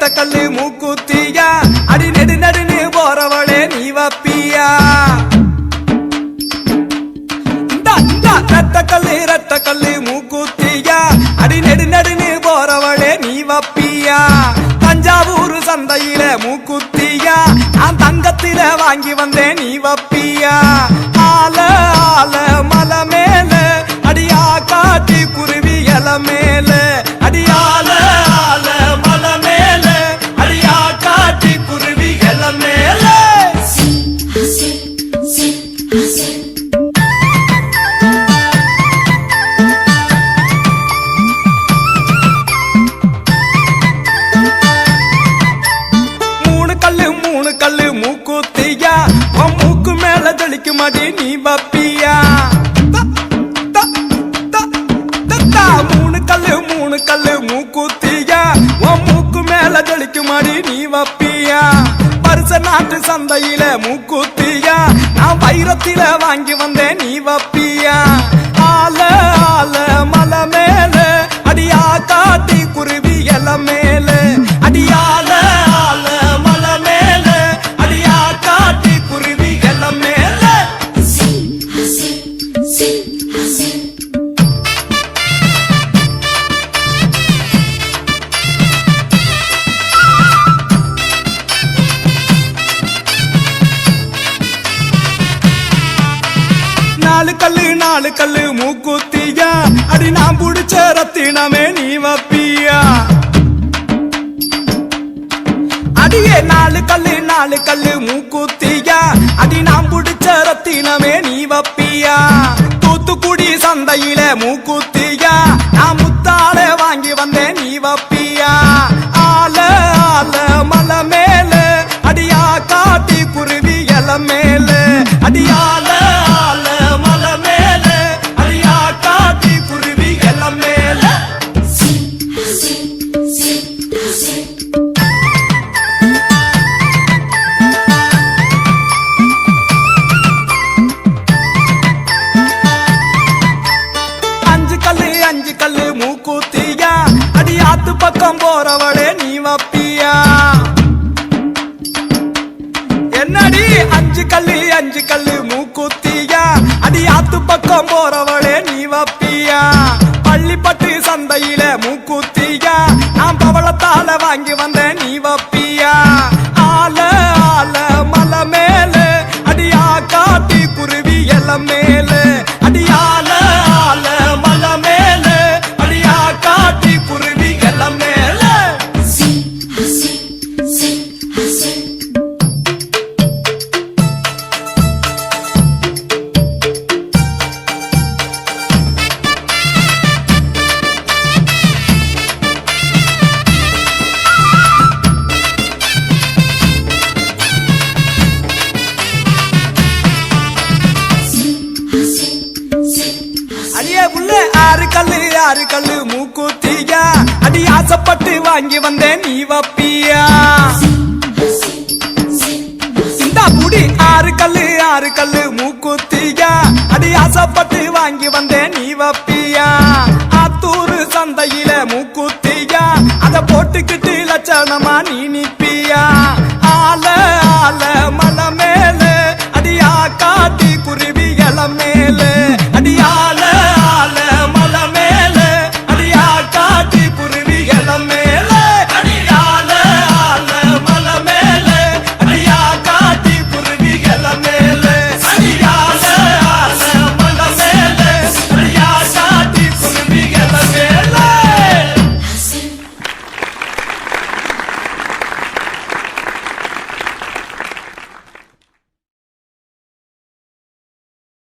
கத்த கல்லு மூக்குத்தியா? அடி நெடு நடுன்னு போறவளே நீ வப்பியா? ரத்த கல்லு ரத்த கல்லு மூக்குத்தியா? அடி நெடு நடுன்னு போறவளே நீ வப்பியா? தஞ்சாவூர் சந்தையில மூக்குத்தியா? நான் தங்கத்தில வாங்கி வந்தேன் நீ வப்பியா? தெளிக்கு மாடி நீ வப்பியா? மூணு கல்லு மூணு கல்லு மூக்குத்தியா? உன் மூக்கு மேல தெளிக்கு நீ வப்பியா? பரிச நாட்டு சந்தையில மூக்குத்தியா? நான் வைரத்தில வாங்கி வந்தேன் நீ வப்பி நாலு கல்லு மூக்குத்தியா? அடி நான் புடிச்ச ரத்தினமே நீ வப்பியா? அடியே நாலு கல்லு நாலு கல்லு மூக்குத்தியா? ஆத்து பக்கம் போறவளே நீ வப்பியா? என்னடி அஞ்சு கல்லு அஞ்சு கல்லு மூக்குத்தியா? அடி ஆத்து பக்கம் போறவளே நீ வப்பியா? பள்ளிப்பட்டு சந்த ஆறு கல்லு மூக்குத்தியா? அடி ஆசைப்பட்டு வாங்கி வந்தேன் நீ வப்பியா? இந்த புடி ஆறு கல்லு ஆறு கல்லு மூக்குத்தியா? அடி ஆசைப்பட்டு வாங்கி வந்தேன் நீ வப்பியா? ஆத்தூரு சந்தையில மூக்குத்தியா? அத போட்டுக்கிட்டு லட்சணமா நீ